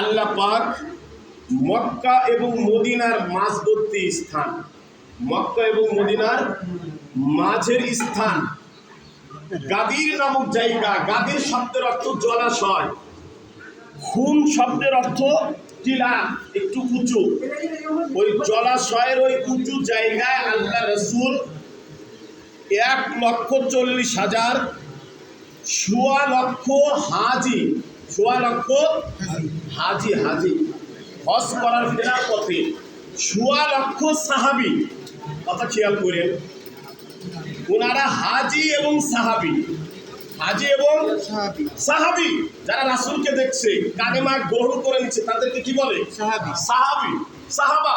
আল্লাহ পাক মক্কা এবং মদিনার মাঝবর্তী স্থান। মক্কা এবং মদিনার মাঝের স্থান। গাদির নামক জায়গা। গাদির শব্দের অর্থ জলাশয়। খুন শব্দের অর্থ টিলা, একটু উঁচু। ওই জলাশয়ের ওই উঁচু জায়গায় আল্লাহ রসুল এক লক্ষ চল্লিশ হাজার, সোয়া লক্ষ হাজি সোয়া লক্ষ হাজি হাজি। হজ করার ফেরার পথে সোয়া লক্ষ সাহাবি। কথা খেয়াল করেন ওনারা হাজি এবং সাহাবি। হাজি এবং সাহাবি। যারা রাসূলকে দেখছে কালেমা গ্রহণ করে নিচ্ছে তাদেরকে কি বলে? সাহাবি। সাহাবি সাহাবা।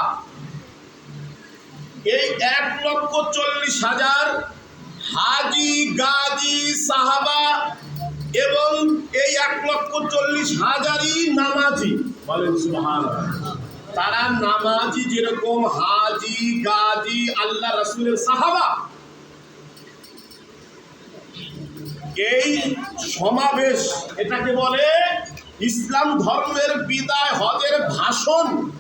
এই এক লক্ষ চল্লিশ হাজার হাজি গাজি সাহাবা এবং এই এক লক্ষ চল্লিশ হাজারই নামাজি। বলেন সুবহানাল্লাহ। তারা নামাজি যেরকম হাজি, গাজি, আল্লাহ রসুলের সাহাবা। এই সমাবেশ এটাকে বলে ইসলাম ধর্মের বিদায় হজের ভাষণ।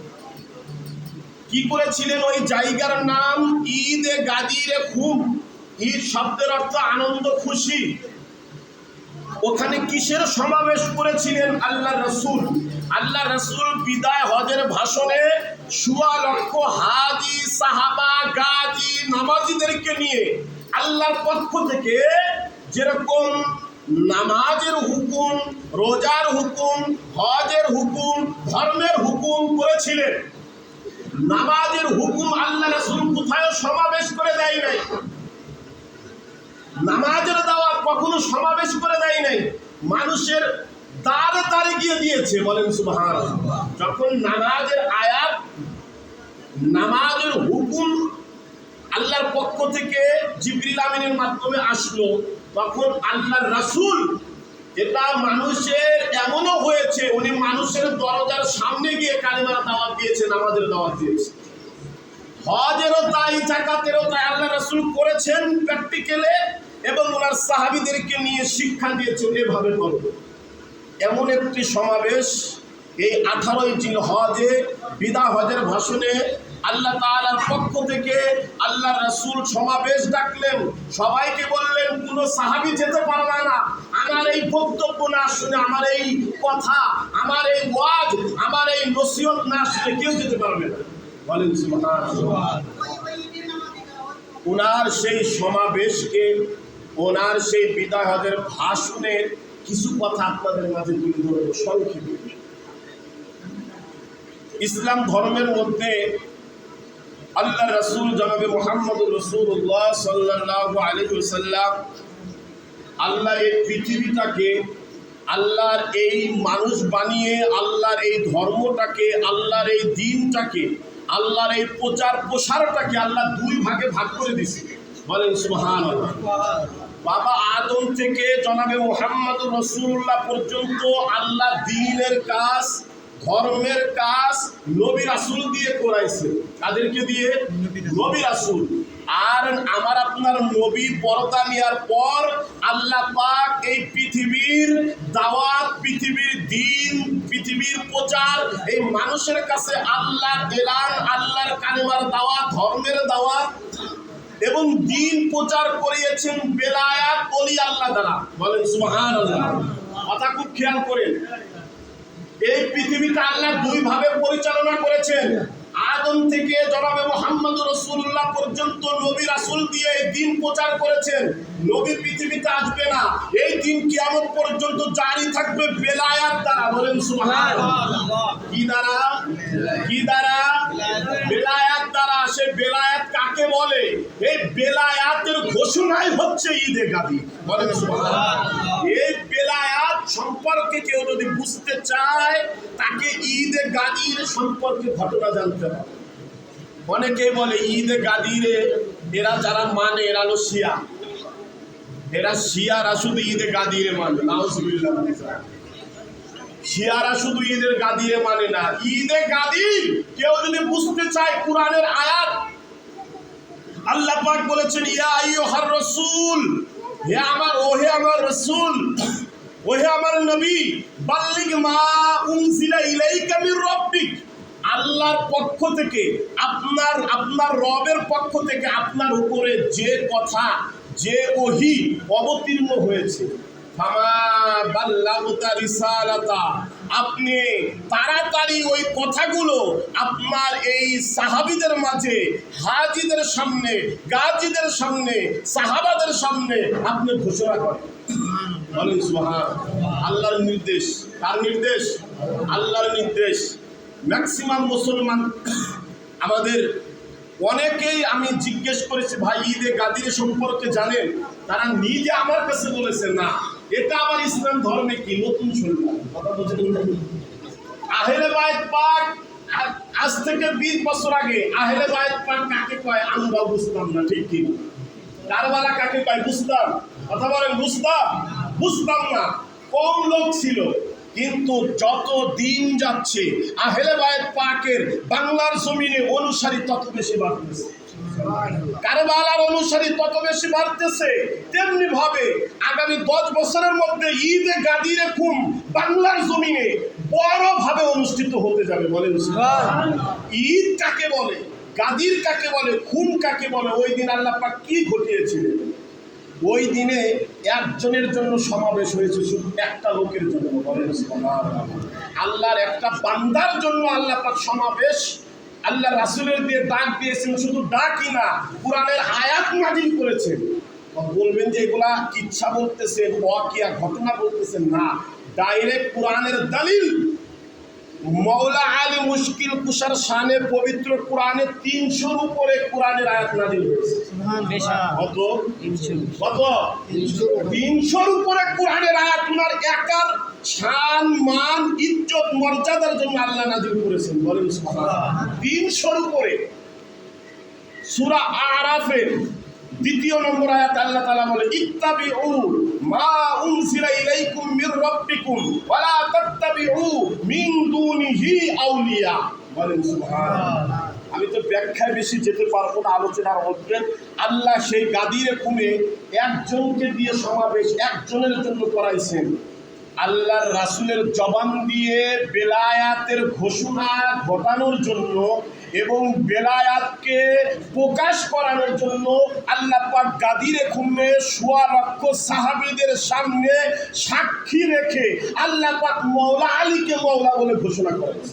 কি করেছিলেন ওই জায়গার নাম? ঈদ গাদিরে খুব ঈদ শব্দের অর্থ আনন্দ, খুশি। ওখানে কিসের সমাবেশ করেছিলেন আল্লাহ রসুল? আল্লাহ রসুল বিদায় হজের ভাষণে সুয়া লক্ষ হাজি, সাহাবা, গাজি, নামাজিদেরকে নিয়ে আল্লাহর পক্ষ থেকে যেরকম নামাজের হুকুম, রোজার হুকুম, হজের হুকুম, ধর্মের হুকুম করেছিলেন। নামাজের হুকুম আল্লাহ রসুল কোথায় সমাবেশ করে দেয় নাই। নামাজের দাওয়াত কখনো সমাবেশ করে দেয় নাই। মানুষের দ্বারে দ্বারে গিয়ে দিয়েছে, বলেন সুবহান যখন নামাজের আয়াত, নামাজের হুকুম আল্লাহর পক্ষ থেকে জিবরিল আমিনের মাধ্যমে আসলো, তখন আল্লাহর রাসূল এটা মানুষের এমনও হয়েছে, উনি মানুষের দরজার সামনে গিয়ে কালিমার দাওয়াত দিয়েছেন আমাদের দাওয়াত দিয়েছে। হজেরও তাই, জাকাতেরও তাই আল্লাহ রাসূল করেছেন প্র্যাকটিক্যালে এবং ওনার সাহাবিদেরকে নিয়ে শিক্ষা দিয়েছেন এভাবে করো এমন একটি সমাবেশ এই আঠারোই জিল হজে বিদা হজের ভাষণে আল্লাহ তাআলার পক্ষ থেকে আল্লাহ রসুল সমাবেশ ডাকলেন। সবাইকে বললেন কোনো সাহাবি যেতে পারবে না। আমার এই বক্তব্য না শুনে আমার এই কথা আমার এই ওয়াজ আমার এই নসিহত না শুনে কেউ যেতে পারবে না। বলেন ওনার সেই সমাবেশকে ওনার সেই বিদায় হজের ভাষণের কিছু কথা আপনাদের মাঝে তুলে ধরব, সংক্ষেপে। ইসলাম ধর্মের মধ্যে আল্লাহ রসুল জনাবে মোহাম্মদ রসুল্লাহ সাল্লাহ আলহিসাল্লাম আল্লাহ এই পৃথিবীটাকে, আল্লাহর এই মানুষ বানিয়ে, আল্লাহর এই ধর্মটাকে, আল্লাহর এই দিনটাকে, আল্লাহর এই প্রচার প্রসারটাকে আল্লাহ দুই ভাগে ভাগ করে দিছে বলেন সুহান বাবা আদম থেকে জনাবে মোহাম্মদ রসুল্লাহ পর্যন্ত আল্লাহ দিনের কাজ, ধর্মের কাজ নবী রাসুল দিয়ে করাইছে। তাদেরকে দিয়ে? নবী রাসুল। আর আমার আপনার নবী পর্দা নেওয়ার পর আল্লাহ পাক এই পৃথিবীর দাওয়াত, পৃথিবীর দিন, পৃথিবীর প্রচার, এই মানুষের কাছে আল্লাহর এলান, আল্লাহর কালেমার দাওয়াত, ধর্মের দাওয়াত এবং দিন প্রচার করিয়েছেন বেলায়াত অলি আল্লাহ দ্বারা বলেন সুবহান কথা খুব খেয়াল করেন। এই পৃথিবীটা আল্লাহ দুই ভাবে পরিচালনা করেছেন। আদম থেকে জনাবে মোহাম্মদ রসুল্লাহ পর্যন্ত নবী রাসুল দিয়ে এই দিন প্রচার করেছেন। নবী পৃথিবীতে আসবে না। এই দিন কিয়ামত পর্যন্ত জারি থাকবে বেলায়াত দ্বারা। বলেন সুবহান কি দ্বারা? কি দ্বারা? বেলায়াত দ্বারা সে বেলায়াত কাকে বলে? এই বেলায়াতের ঘোষণাই হচ্ছে ঈদে গাদি বলেন সুবহান এই বেলায়াত সম্পর্কে কেউ যদি বুঝতে চায়, তাকে ঈদে গাদির সম্পর্কে ঘটনা জানতে হবে। অনেকেই বলে, ঈদে গাদিরে এরা যারা মানে এরা হলো শিয়া। এরা শিয়ারা শুধু ঈদে গাদিরে মানে নাউজুবিল্লাহ শিয়ারা শুধু ঈদের গাদিরে মানে না, ঈদে গাদি কেউ যদি বুঝতে চায় কোরআনের আয়াত, আল্লাহ পাক বলেছেন, ইয়া আইয়ুহার রাসূল, হে আমার, ও হে আমার রাসূল ও হে আমার নবী, বাল্লিগ মা উনজিলা ইলাইকা মির রাব্বিক। আল্লাহর পক্ষ থেকে, আপনার আপনার রবের পক্ষ থেকে আপনার উপরে যে কথা, যে ওহি অবতীর্ণ হয়েছে। আপনি তাড়াতাড়ি ওই কথাগুলো আপনার এই সাহাবিদের মাঝে, হাজিদের সামনে, গাজীদের সামনে, সাহাবাদের সামনে আপনি ঘোষণা করেন। বলেন, সুবহান আল্লাহর নির্দেশ। তার নির্দেশ? আল্লাহর নির্দেশ। ম্যাক্সিমাম মুসলমান আমাদের অনেকেই আমি জিজ্ঞেস করেছি, ভাই, ঈদে গাদিরে সম্পর্কে জানেন? তারা নিজে আমার কাছে বলেছে, না। এটা আবার ইসলাম ধর্মে কি? নতুন শুনলাম। কথা বুঝলেন না? আহেলে বাইত পাক আজ থেকে বিশ বছর আগে আহেলে বাইত পাক কাকে কয়? আমরা বুঝতাম না, ঠিক কি কারবালা কাকে কয়? বুঝতাম কথা বলেন বুঝতাম বুঝতাম না। কম লোক ছিল। কিন্তু যত দিন যাচ্ছে আহেলে বায়েত পাকের বাংলার জমিনে অনুসারী তত বেশি বাড়তেছে। কারবালার অনুসারী তত বেশি বাড়তেছে। তেমনি ভাবে আগামী দশ বছরের মধ্যে ঈদে গাদিরে কুম বাংলার জমিনে বড় ভাবে অনুষ্ঠিত হতে যাবে বলেন ঈদ কাকে বলে? গাদির কাকে বলে? খুন কাকে বলে? ওই দিন আল্লাহ পাক কি ঘটিয়েছিলেন? ওই দিনে একজনের জন্য সমাবেশ হয়েছে, শুধু একটা লোকের জন্য আল্লাহর একটা বান্দার জন্য আল্লাহ তার সমাবেশ, আল্লাহ রাসুলের দিয়ে ডাক দিয়েছেন, শুধু ডাকই না, কোরআনের আয়াত নাজিল করেছেন। বলবেন যে এগুলা ইচ্ছা বলতেছেন, ওয়াকিয়া ঘটনা বলতেছেন না, ডাইরেক্ট কোরআনের দলিল মৌলা আলী মুশকিল কুষার শানে পবিত্র কোরআনে তিনশোর উপরে কোরআনের আয়াত নাজিল হয়েছে। কত? কত? তিনশোর উপরে। কোরআনের আয়াত উনার একার শান মান ইজ্জত মর্যাদার জন্য আল্লাহ নাজিল করেছেন। বলেন তিনশোর উপরে। সুরা আরাফের দ্বিতীয় নম্বর আয়াত আল্লাহ তাআলা বলে, ইত্তাবিউ মা উনজিলা ইলাইকুম মির রাব্বিকুম ওয়ালা তাত্তাবিউ মিন দুনিহি আউলিয়া। বলেন, সুবহানাল্লাহ, আমি তো ব্যাখ্যায় বেশি যেতে পারব না, আলোচনার মধ্যে। আল্লাহ সেই গাদিরে কুমে একজনকে দিয়ে সমাবেশ একজনের জন্য করাইছেন। আল্লাহর রাসূলের জবান দিয়ে বেলায়াতের ঘোষণা ঘটানোর জন্য এবং বেলায়াতকে প্রকাশ করানোর জন্য আল্লাহ পাক গাদিরে খুমে সোয়া লক্ষ সাহাবিদের সামনে সাক্ষী রেখে আল্লাহ পাক মৌলা আলীকে মৌলা বলে ঘোষণা করেছে